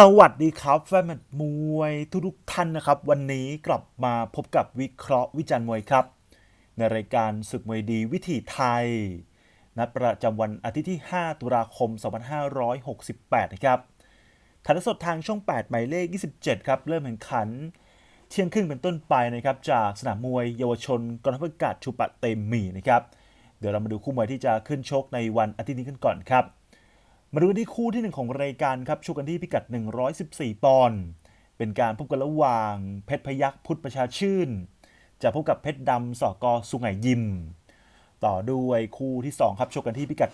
สวัสดีครับแฟนมตช์มวยทุกท่านนะครับ วันนี้กลับมาพบกับวิเคราะห์วิจารณ์มวยครับ ในรายการศึกมวยดีวิถีไทย นัดประจำวันอาทิตย์ที่ 5 ตุลาคม 2568 นะครับถ่ายทอดสดทางช่อง 8 หมายเลข 27 ครับ เริ่มแข่งขัน เที่ยงครึ่งเป็นต้นไปนะครับ จากสนามมวยเยาวชนกองทัพอากาศชูปะเตมีนะครับ เดี๋ยวเรามาดูคู่มวยที่จะขึ้นชกในวันอาทิตย์นี้กันก่อนครับ มาดูที่คู่ที่หนึ่งของรายการครับชกกันที่พิกัด 114 ปอนด์เป็นการพบกันระหว่างเพชรพยักพุทธประชาชื่น จะพบกับเพชรดำสอกอสุไหงยิม ต่อด้วยคู่ที่ 2 ครับชกกันที่พิกัด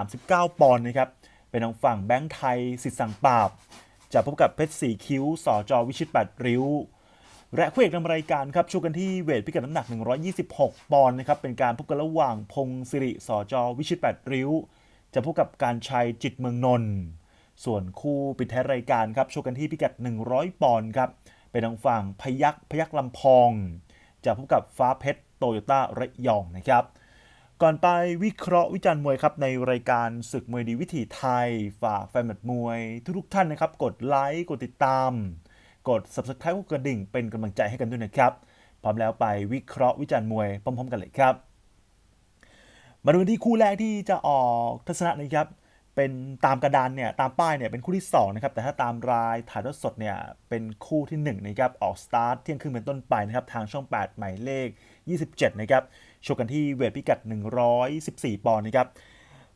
139 ปอนด์นะครับเป็นทางฝั่งแบงค์ไทยสิทธิ์สังปราบ จะพบกับเพชรสีคิ้วสอจอวิชิตปัดริ้วและคู่เอกนำรายการครับชกกันที่เวทพิกัดน้ำหนัก 126 ปอนด์นะครับเป็นการพบกันระหว่างพงศิริสอจอวิชิตปัดริ้ว จะพบกับการชัยจิตเมืองนนท์ส่วนคู่ปิดท้ายรายการครับชกกันที่พิกัด 100 ปอนด์ครับ เป็นทางฝั่งพยักพยักลำพอง จะพบกับฟ้าเพชรโตโยต้าระยองนะครับ ก่อนไปวิเคราะห์วิจารณ์มวยครับ ในรายการศึกมวยดีวิถีไทย ฝากแฟนแมตช์มวย ทุกๆท่านนะครับ กดไลค์กดติดตาม กด subscribe กดกระดิ่งเป็นกำลังใจให้กันด้วยนะครับ พร้อมแล้วไปวิเคราะห์วิจารณ์มวยพร้อม ๆ กันเลยครับ มาดูที่คู่แรกที่จะออกทัศนะนะครับเป็นตามกระดานเนี่ยตามป้ายเนี่ยเป็นคู่ที่2นะครับแต่ถ้าตามรายถ่ายทอดสดเนี่ยเป็นคู่ที่1นะครับออกสตาร์ทเที่ยงครึ่งเป็นต้นไปนะครับทางช่อง 8 หมายเลข 27นะครับชกกันที่เวทพิกัด 114 ปอนด์นะครับ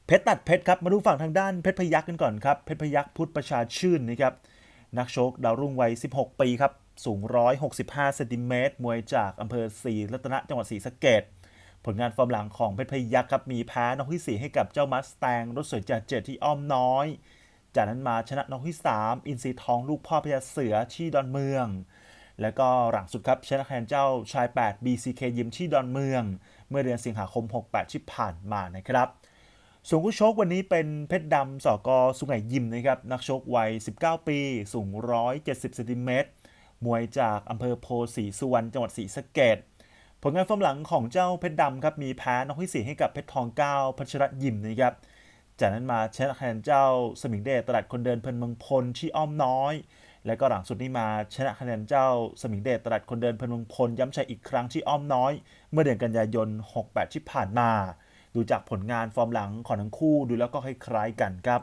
เพชรตัดเพชรครับมาดูฝั่งทางด้านเพชรพยักกันก่อนครับเพชรพยักพุทธประชาชื่นนะครับนักชกดาวรุ่งวัย 16 ปีครับสูง 165เซนติเมตรมวยจากอำเภอศรีรัตนะจังหวัดศรีสะเกษ ผลงานฟอร์มหลังของเพชรพยักครับมีแพ้นอกที่ 4 ให้กับเจ้ามัสแตงรถสวยจากเจ็ดที่อ้อมน้อย จากนั้นมาชนะนอกที่ 3 อินซีทองลูกพ่อพญาเสือที่ดอนเมือง แล้วก็หลังสุดครับชนะคะแนนเจ้าชาย 8 BCK ยิมที่ดอนเมือง เมื่อเดือนสิงหาคม 68 ที่ผ่านมานะครับส่วนคู่ชกวันนี้เป็นเพชรดำสอกอสุไหงยิมนะครับนักชกวัย 19 ปี สูง 170เซนติเมตรมวยจากอำเภอโพธิ์ศรีสุวรรณจังหวัดศรีสะเกษ ผลงานฟอร์มหลังของเจ้าเพชรดำครับมีแพ้นอกที่ 4 ให้กับเพชรทองเก้าพัชรยิมนะครับจากนั้นมาชนะคะแนนเจ้าสมิงเดชตลาดคนเดินเพลินเมืองพลที่อ้อมน้อย และก็หลังสุดนี้มาชนะคะแนนเจ้าสมิงเดชตลาดคนเดินเพลินเมืองพลย้ำชัยอีกครั้งที่อ้อมน้อย เมื่อเดือนกันยายน 68 ที่ผ่านมา ดูจากผลงานฟอร์มหลังของทั้งคู่ดูแล้วก็คล้ายๆกันครับ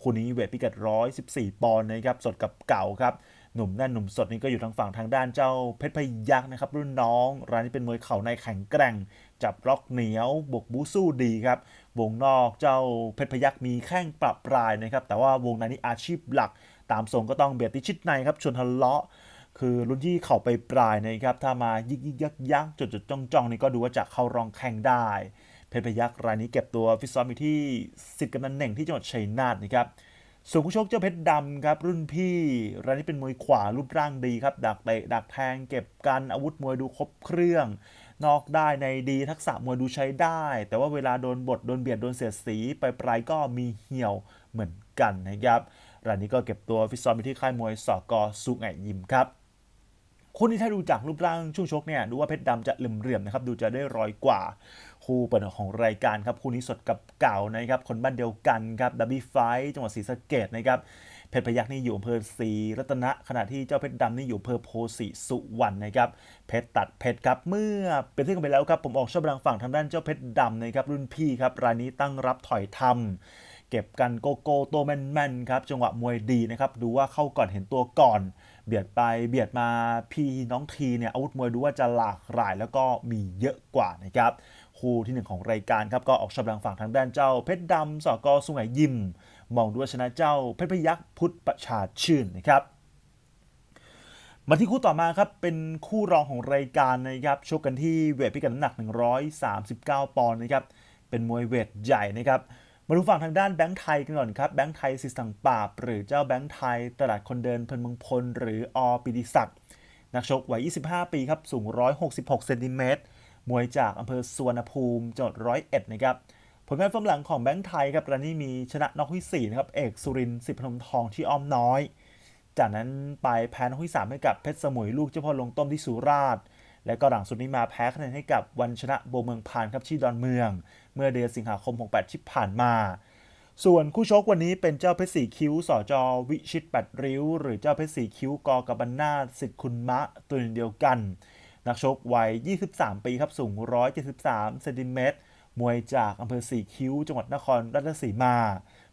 คู่นี้เวทพิกัด 114 ปอนด์นะครับสดกับเก่าครับ หนุ่มแน่นหนุ่มสดนี่ก็อยู่ทางฝั่งทางด้านเจ้าเพชรพยักษ์นะครับ รุ่นน้องรายนี้เป็นมวยเข่าในแข็งแกร่ง จับล็อกเหนียวบวกบูสู้ดีครับ วงนอกเจ้าเพชรพยักษ์มีแข้งปรับปลายนะครับ แต่ว่าวงในนี่อาชีพหลัก ตามทรงก็ต้องเบียดติชิดในครับชนทะเลาะคือรุ่นที่เข่าไปปลายนะครับ ถ้ามายิกยิกยักยักจุดจุดจ้องจ้องนี่ก็ดูว่าจะเข้ารองแข่งได้ เพชรพยักษ์รายนี้เก็บตัวฟิตซ้อมอยู่ที่สิทธิ์กำนันเหน่งที่จังหวัดชัยนาทนะครับ สุขโชกเจ้าเพชรดำครับรุ่นพี่รายนี้เป็นมวยขวารูปร่างดีครับ ดักเตะดักแทงเก็บกันอาวุธมวยดูครบเครื่อง นอกได้ในดีทักษะมวยดูใช้ได้ แต่ว่าเวลาโดนบทโดนเบียดโดนเสียดสีไปปลายก็มีเหี่ยวเหมือนกันนะครับรายนี้ก็เก็บตัวฟิตซ้อมไปที่ค่ายมวยสกอสุไงยิมครับ คู่นี้ถ้าดูจากรูปร่างช่วงชกเนี่ยดูว่าเพชรดำจะเหลื่อมๆนะครับดูจะได้รอยกว่าคู่เปิดของรายการครับคู่นี้สดกับเก่านะครับคนบ้านเดียวกันครับดับบี้ไฟจังหวัดศรีสะเกดนะครับเพชรพยักษ์นี่อยู่อำเภอศรีรัตนะขณะที่เจ้าเพชรดำนี่อยู่อำเภอโพธิ์ศรีสุวรรณนะครับเพชรตัดเพชรครับเมื่อเป็นที่กันไปแล้วครับผมออกชอบรังฝั่งทางด้านเจ้าเพชรดำนะครับรุ่นพี่ครับรายนี้ตั้งรับถอยทำ เก็บกันโกโก้ตัวแมนๆครับจังหวะมวยดีนะครับดูว่าเข้าก่อนเห็นตัวก่อน เบียดไปเบียดมาพี่น้องทีเนี่ยอาวุธมวยดูว่าจะหลากหลายแล้วก็มีเยอะกว่านะครับคู่ที่หนึ่งของรายการครับก็ออกชำลังฝั่งทางด้านเจ้า เพชรดำสกสุไหงยิม มองดูว่าชนะเจ้า เพชรพยักษ์พุทธประชาชื่นนะครับมาที่คู่ต่อมาครับ เป็นคู่รองของรายการนะครับชกกันที่เวทพิกัดน้ำหนัก 139 ปอนด์นะครับเป็นมวยเวทใหญ่นะครับ มาดูฝั่งทางด้านแบงค์ไทยกันก่อนครับ แบงค์ไทยสิสังปาบ หรือเจ้าแบงค์ไทย ตลาดคนเดินเพลินมงพล หรืออปิดิศักดิ์นักชกวัย 25 ปีครับ สูง 166 เซนติเมตร มวยจากอำเภอสุวรรณภูมิจังหวัดร้อยเอ็ดนะครับ ผลงานฟอร์มหลังของแบงค์ไทยครับรายนี้มีชนะน็อกที่ 4 นะครับ เอกสุรินทร์สิบพนมทองที่อ้อมน้อย จากนั้นไปแพ้น็อกที่3ให้กับเพชรสมุยลูกเจ้าพ่อลงต้มที่สุราษฎร์ และก็หลังสุดนี้มาแพ้คะแนนให้กับวันชนะโบเมืองพานครับที่ดอนเมือง เมื่อเดือนสิงหาคม 68 ที่ผ่านมา ส่วนคู่ชกวันนี้เป็นเจ้าเพชรสีคิ้วสอจอวิชิตแปดริ้ว หรือเจ้าเพชรสีคิ้วกอกับันนาสิทธิ์คุณมะตัวเดียวกัน นักชกวัย 23 ปีครับสูง 173เซนติเมตรมวยจากอำเภอสีคิ้ว จังหวัดนครราชสีมา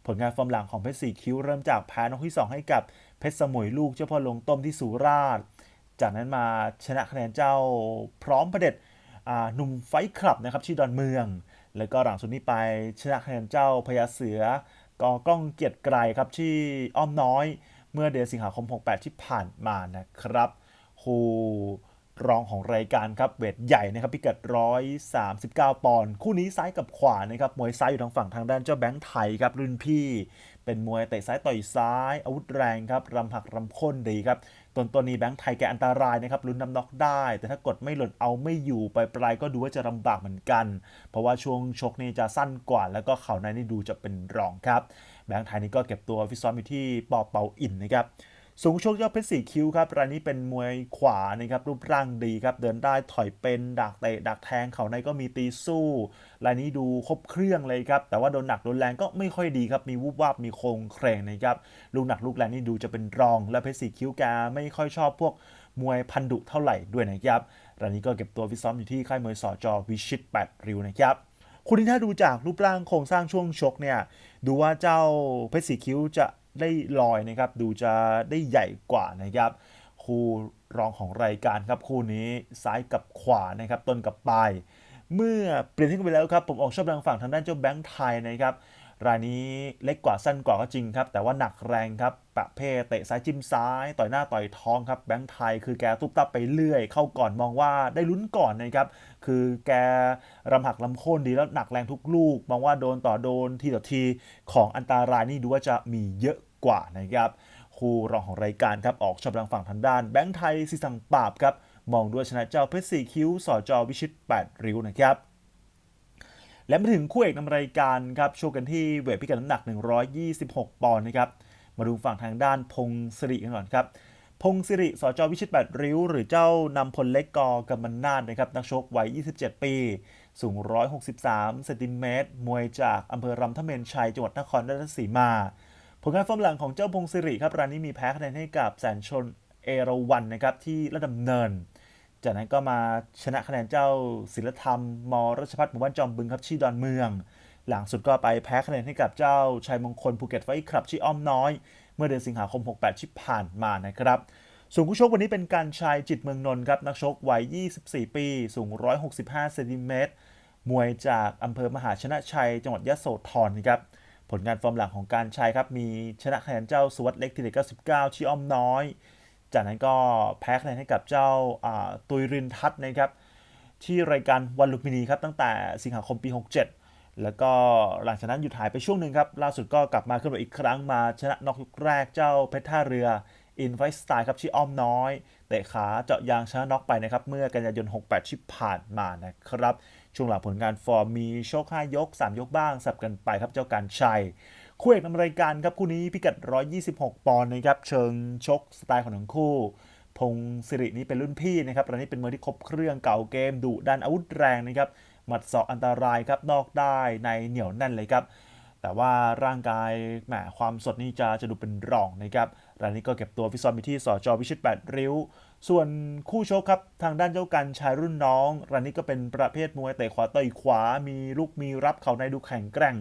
ผลงานฟอร์มหลังของเพชรสีคิ้วเริ่มจากแพ้นกที่ 2 ให้กับเพชรสมุยลูกเจ้าพ่อลงต้มที่สุราษฎร์ จากนั้นมาชนะคะแนนเจ้าพร้อมประเด็จหนุ่มไฟคลับนะครับที่ดอนเมือง แล้วก็หลังสุดนี้ไปชนะคะแนนเจ้าพญาเสือกอกล้องเกียรติไกรครับที่อ้อมน้อยเมื่อเดือนสิงหาคม 68 ที่ผ่านมานะครับคู่รองของรายการครับเวทใหญ่นะครับพิกัด 139 ปอนด์คู่นี้ซ้ายกับขวานะครับมวยซ้ายอยู่ทางฝั่งทางด้านเจ้าแบงค์ไทยครับรุ่นพี่ เป็นมวยเตะซ้ายต่อยซ้าย อาวุธแรงครับรำหักรำค้นดีครับต้นตัวนี้แบงค์ไทยแกอันตรายนะครับลุ้นนำน็อกได้ แต่ถ้ากดไม่หล่นเอาไม่อยู่ไปปลายก็ดูว่าจะลำบากเหมือนกัน เพราะว่าช่วงชกนี่จะสั้นกว่า แล้วก็เข่าในนี่ดูจะเป็นรองครับ แบงค์ไทยนี่ก็เก็บตัวฟิตซ้อมอยู่ที่ปอเปาอินนะครับ สูงชคยอดเพชรสี่คิ้วครับรายนี้เป็นมวยขวานะครับรูปร่างดีครับเดินได้ถอยเป็นดักเตะดักแทงเขาในก็มีตีสู้รายนี้ดูครบเครื่องเลยครับแต่ว่าโดนหนักโดนแรงก็ไม่ค่อยดีครับมีวุบวับมีโครงเครงนะครับลูกหนักลูกแรงนี่ดูจะเป็นรอง และเพชรสี่คิ้วแกไม่ค่อยชอบพวกมวยพันดุเท่าไหร่ด้วยนะครับรายนี้ก็เก็บตัวฟิตซ้อมอยู่ที่ค่ายมวยสอจอวิชิตแปดริ้วนะครับคุณที่ถ้าดูจากรูปร่างโครงสร้างช่วงชกเนี่ยดูว่าเจ้าเพชรสีคิ้วจะ ได้ลอยนะครับดูจะได้ใหญ่กว่านะครับคู่รองของรายการครับคู่นี้ซ้ายกับขวานะครับต้นกับปลายเมื่อเปลี่ยนที่กันไปแล้วครับผมออกชอบทางฝั่งทางด้านเจ้าแบงค์ไทยนะครับรายนี้เล็กกว่าสั้นกว่าก็จริงครับ แต่ว่าหนักแรงครับ ประเภทเตะซ้ายจิ้มซ้าย ต่อยหน้าต่อยท้องครับแบงค์ไทย คือแกตุ๊บตับไปเรื่อย เข้าก่อนมองว่าได้ลุ้นก่อนนะครับ คือแกรำหักลำโค่นดีแล้วหนักแรงทุกลูก มองว่าโดนต่อโดนทีต่อทีของอันตรายนี่ดูว่าจะมีเยอะ กว่านะครับคู่รองของรายการครับออกชอบทางฝั่งทางด้านแบงค์ไทยสิสังปราบครับมองด้วยชนะเจ้าเพชรสี่คิ้วสอจอวิชิต 8 ริ้วนะครับและมาถึงคู่เอกนำรายการครับโชว์กันที่เวทพิกัดน้ำหนัก 126 ปอนด์นะครับมาดูฝั่งทางด้านพงศิริกันก่อนครับพงศิริสจวิชิต 8 ริ้ว หรือเจ้านำพลเล็กกอกำมันนาดนะครับนักชกวัย 27 ปี สูง 163เซนติเมตรมวยจากอำเภอรำทะเมนชัยจังหวัดนครราชสีมา ผลงานฟอร์มหลังของเจ้าพงศิริครับรายนี้มีแพ้คะแนนให้กับแสนชนเอราวันนะครับที่ระดับเนิน จากนั้นก็มาชนะคะแนนเจ้าศิลธรรมมรัชพัฒน์หมู่บ้านจอมบึงครับที่ดอนเมือง หลังสุดก็ไปแพ้คะแนนให้กับเจ้าชัยมงคลภูเก็ตไฟคลับที่อ้อมน้อย เมื่อเดือนสิงหาคม 68 ที่ผ่านมานะครับส่วนคู่ชกวันนี้เป็นการชายจิตเมืองนนท์ครับนักชกวัย 24 ปี สูง 165 เซนติเมตรมวยจากอำเภอมหาชนะชัย จังหวัดยะโสธรครับ ผลงานฟอร์มหลังของการชายครับ มีชนะคะแนนเจ้าสวัสด์เล็กทีเด็ด99ที่อ้อมน้อย จากนั้นก็แพ้คะแนนให้กับเจ้าตุยรินทัศน์นะครับ ที่รายการวันลุมพินีครับตั้งแต่สิงหาคมปี 67 แล้วก็หลังจากนั้นหยุดหายไปช่วงหนึ่งครับ ล่าสุดก็กลับมาขึ้นมาอีกครั้งมาชนะน็อกยกแรกเจ้าเพชรท่าเรืออินไฟสไตล์ครับที่อ้อมน้อยเตะขาเจาะยางชนะน็อกไปนะครับ เมื่อกันยายน 68 ที่ผ่านมานะครับ ช่วงหลังผลงานฟอร์มมีโชค5ยก 3 ยกบ้าง สับกันไปครับเจ้าการชัยคู่เอกนำรายการครับคู่นี้พิกัด 126 ปอนด์นะครับเชิงชกสไตล์ของทั้งคู่ พงศิรินี่เป็นรุ่นพี่นะครับรายนี้เป็นมือที่ครบเครื่องเก่าเกมดุดันอาวุธแรงนะครับหมัดศอกอันตรายครับนอกได้ในเหนียวแน่นเลยครับแต่ว่าร่างกายแหมความสดนี่จะจะดูเป็นรองนะครับรายนี้ก็เก็บตัวฟิตซ้อมไปที่สจอวิชิต 8 ริ้ว ส่วนคู่ชกครับ ทางด้านเจ้ากันชายรุ่นน้องรายนี้ก็เป็นประเภทมวยเตะขวาต่อยขวา มีลูกมีรับเขาในดูแข็งแกร่ง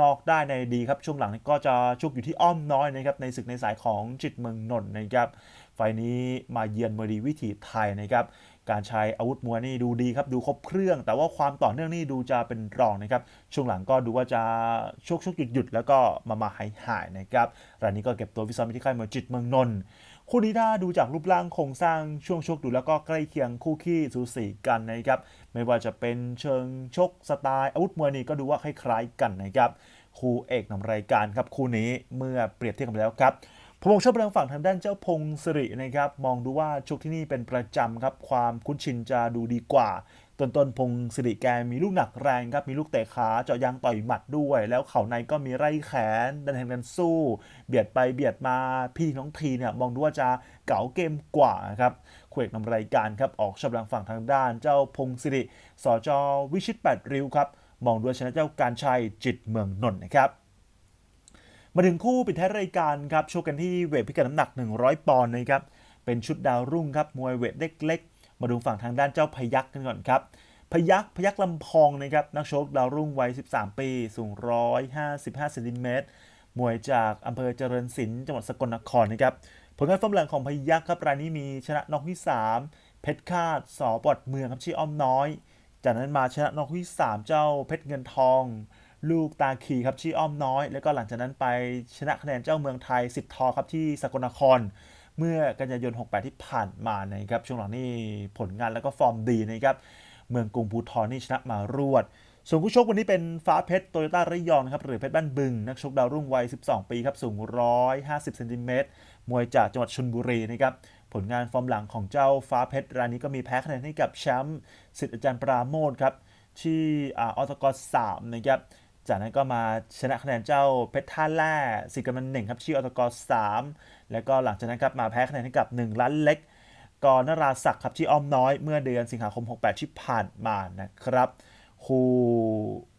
นอกได้ในดีครับ ช่วงหลังก็จะชุกอยู่ที่อ้อมน้อยนะครับ ในศึกในสายของจิตเมืองนนท์นะครับ ไฟนี้มาเยือนมวยดีวิถีไทยนะครับ การใช้อาวุธมวยนี่ดูดีครับ ดูครบเครื่อง แต่ว่าความต่อเนื่องนี่ดูจะเป็นรองนะครับ ช่วงหลังก็ดูว่าจะชกชกหยุดหยุดแล้วก็มามาหายหายนะครับรายนี้ก็เก็บตัวฟิซ้อมที่ค่ายมวยจิตเมืองนนท์ คู่นี้ถ้าดูจากรูปร่างโครงสร้างช่วงชกดูแล้วก็ใกล้เคียงคู่ขี้สูสีกันนะครับ ไม่ว่าจะเป็นเชิงชกสไตล์อาวุธมวยนี่ก็ดูว่าคล้ายๆกันนะครับคู่เอกนำรายการครับคู่นี้เมื่อเปรียบเทียบกันไปแล้วครับผมชอบทางฝั่งทางด้านเจ้าพงศิรินะครับ มองดูว่าชกที่นี่เป็นประจำครับ ความคุ้นชินจะดูดีกว่า ต้นต้นๆพงศิริแกมีลูกหนักแรงครับ มีลูกเตะขาเจาะยางต่อยหมัดด้วย แล้วเข่าในก็มีไร่แขน ดันแทงดันสู้ เบียดไปเบียดมาพี่น้องทีเนี่ยมองดูว่าจะเก๋าเกมกว่าครับคู่เอกนำรายการครับออกชอบทางฝั่งทางด้าน เจ้าพงศิริสจวิชิต8ริ้วครับมองดูว่าชนะเจ้าการชัยจิตเมืองนนท์นะครับมาถึงคู่ปิดท้ายรายการครับโชว์กันที่เวทพิกัดน้ำหนัก 100 ปอนด์นะครับเป็นชุดดาวรุ่งครับมวยเวทเล็กๆ มาดูฝั่งทางด้านเจ้าพยักกันก่อนครับ พยักพยักลำพองนะครับนักชกดาวรุ่งวัย 13 ปี สูง 155เซนติเมตรมวยจากอำเภอเจริญศิลป์จังหวัดสกลนครนะครับผลงานฟอร์มหลังของพยักครับรายนี้มีชนะน็อกที่ 3 เพชรคาดสอปอดเมืองครับชื่ออ้อมน้อย จากนั้นมาชนะน็อกที่ 3 เจ้าเพชรเงินทอง ลูกตาขีครับชื่ออ้อมน้อย แล้วก็หลังจากนั้นไปชนะคะแนนเจ้าเมืองไทยสิทธิ์ทอครับที่สกลนคร เมื่อกันยายน 68 ที่ผ่านมานะครับช่วงหลังนี่ผลงานแล้วก็ฟอร์มดีนะครับเมืองกรุงภูทรนี่ชนะมารวด ส่วนผู้ชกวันนี้เป็นฟ้าเพชรโตโยต้าระยองนะครับหรือเพชรบ้านบึง นักชกดาวรุ่งวัย 12 ปีครับสูง 150เซนติเมตรมวยจากจังหวัดชลบุรีนะครับผลงานฟอร์มหลังของเจ้าฟ้าเพชรรายนี้ก็มีแพ้คะแนนให้กับแชมป์สิทธิ์อาจารย์ปราโมทครับที่ออตกสามนะครับจากนั้นก็มาชนะคะแนนเจ้าเพชรท่าแร่สิกำมันหนึ่งครับชื่ออตกสาม แล้วก็หลังจากนั้นครับมาแพ้คะแนนให้กับ 1 ล้านเล็กกรนราศักดิ์ครับที่อ้อมน้อยเมื่อเดือนสิงหาคม 68 ที่ผ่านมานะครับคู่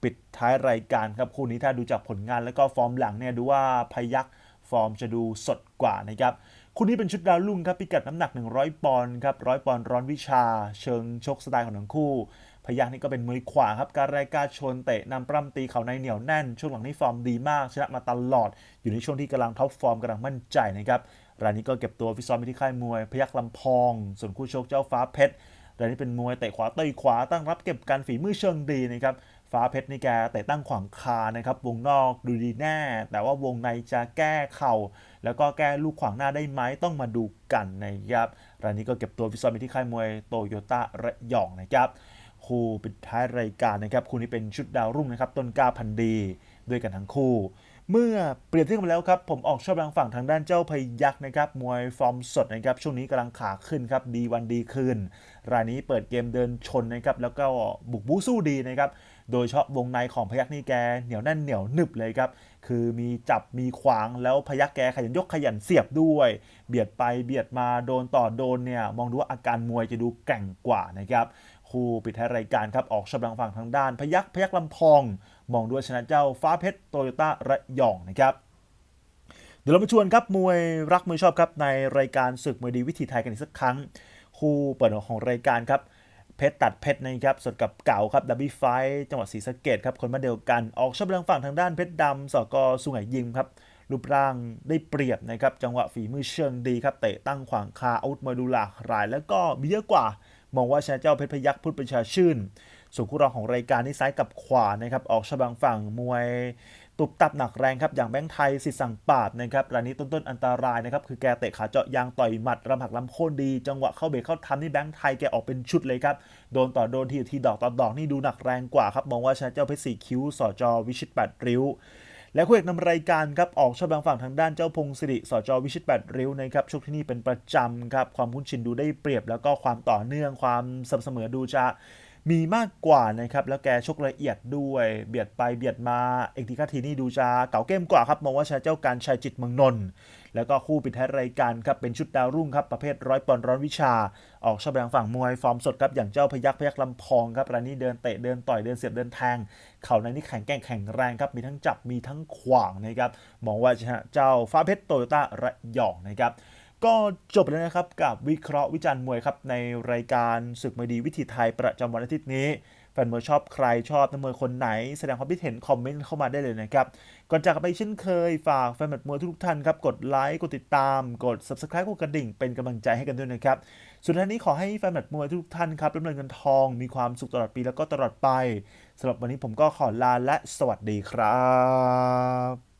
ปิดท้ายรายการครับคู่นี้ถ้าดูจากผลงานแล้วก็ฟอร์มหลังเนี่ยดูว่าพยักฟอร์มจะดูสดกว่านะครับคู่นี้เป็นชุดดาวรุ่งครับพิกัดน้ำหนัก 100 ปอนด์ครับร้อยปอนด์ร้อนวิชา เชิงชกสไตล์ของทั้งคู่ พยักนี่ก็เป็นมือขวาครับ การรายการชนเตะนำปล้ำตีเข่าในเหนียวแน่น ช่วงหลังนี้ฟอร์มดีมาก ชนะมาตลอด อยู่ในช่วงที่กำลังท็อปฟอร์มกำลังมั่นใจนะครับรายนี้ก็เก็บตัวฟิซ้อมไปที่ค่ายมวย พยักลำพอง ส่วนคู่ชกเจ้าฟ้าเพชรรายนี้เป็นมวยเตะขวาเตะขวาตั้งรับเก็บการฝีมือเชิงดีนะครับฟ้าเพชรนี่แกเตะตั้งขวางคานะครับวงนอกดูดีแน่ แต่ว่าวงในจะแก้เข่า แล้วก็แก้ลูกขวางหน้าได้ไหมต้องมาดูกันนะครับรายนี้ก็เก็บตัวฟิซ้อมไปที่ค่ายมวยโตโยต้าระยองนะครับ คู่ปิดท้ายรายการนะครับคู่นี้เป็นชุดดาวรุ่งนะครับต้นกล้าพันดีด้วยกันทั้งคู่ เมื่อเปรียบเทียบกันแล้วครับผมออกชอบทางฝั่งทางด้านเจ้าพยักษ์นะครับมวยฟอร์มสดนะครับช่วงนี้กำลังขาขึ้นครับดีวันดีคืนรายนี้เปิดเกมเดินชนนะครับแล้วก็บุกบู้สู้ดีนะครับโดยเฉพาะวงในของพยักษ์นี่แกเหนียวแน่นเหนียวหนึบเลยครับคือมีจับมีขวางแล้วพยักษ์แกขยันยกขยันเสียบด้วย เบียดไปเบียดมาโดนต่อโดนเนี่ยมองดูว่าอาการมวยจะดูแกร่งกว่านะครับ คู่ปิดท้ายรายการครับออกชมรางฝั่งทางด้าน พยักพยักลำพอง มองด้วยชนะเจ้าฟ้าเพชรโตโยต้าระยองนะครับเดี๋ยวเรามาชวนครับมวยรักมวยชอบครับในรายการศึกมวยดีวิธีไทยกันอีกสักครั้ง คู่เปิดของรายการครับเพชรตัดเพชรนะครับสดกับเก่าครับดับบี้ไฟจังหวัดศรีสะเกดครับคนมาเดียวกันออกชมรางฝั่งทางด้านเพชรดำสกสุไหงยิมครับรูปร่างได้เปรียบนะครับจังหวะฝีมือเชิงดีครับเตะตั้งขวางคาอาวุธมวยดูหลากหลาย แล้วก็มีเยอะกว่า มองว่าชนะเจ้าเพชรพยักพุทธประชาชื่น ส่วนคู่รองของรายการนี่ซ้ายกับขวานะครับออกฉบังฝั่งมวยตุบตับหนักแรงครับอย่างแบงค์ไทยสิทธิ์สั่งปาบนะครับรายนี้ต้นๆอันตรายนะครับคือแกเตะขาเจาะยางต่อยหมัดรำหักลำโค่นดี จังหวะเข้าเบรกเข้าทำนี่แบงค์ไทยแกออกเป็นชุดเลยครับโดนต่อโดนทีทีดอกต่อดอกนี่ดูหนักแรงกว่าครับมองว่าชนะเจ้าเพชรสี่คิ้วสจอวิชิตแปดริ้ว และคู่เอกนำรายการครับออกชอบบางฝั่งทางด้านเจ้าพงศิริสจวิชิตแปดริ้วนะครับชกที่นี่เป็นประจำครับความคุ้นชินดูได้เปรียบแล้วก็ความต่อเนื่องความสม่ำเสมอดูจะ มีมากกว่านะครับ แล้วแกชกละเอียดด้วย เบียดไปเบียดมา เอกทีคาทีนี่ดูจะเก่าเกมกว่าครับ มองว่าชนะเจ้าการชัยจิตเมืองนนท์แล้วก็คู่ปิดท้ายรายการครับ เป็นชุดดาวรุ่งครับ ประเภทร้อยปอนร้อนวิชา ออกชอบทางฝั่งมวยฟอร์มสดครับ อย่างเจ้าพยักพยักลำพองครับรายนี้เดินเตะเดินต่อยเดินเสียบเดินแทง เข่าในนี่แข็งแกร่งแข็งแรงครับ มีทั้งจับมีทั้งขวางนะครับ มองว่าชนะเจ้าฟ้าเพชรโตโยต้าระยองนะครับ ก็จบแล้วนะครับกับวิเคราะห์วิจารณ์มวยครับในรายการศึกมวยดีวิถีไทยประจำวันอาทิตย์นี้แฟนมวยชอบใครชอบนักมวยคนไหน แสดงความคิดเห็นคอมเมนต์เข้ามาได้เลยนะครับ ก่อนจากไปเช่นเคยฝากแฟนมวยทุกท่านครับ กดไลค์กดติดตาม กด subscribe กดกระดิ่งเป็นกำลังใจให้กันด้วยนะครับ สุดท้ายนี้ขอให้แฟนมวยทุกท่านครับร่ำรวยเงินทองมีความสุขตลอดปีแล้วก็ตลอดไปสำหรับวันนี้ผมก็ขอลาและสวัสดีครับ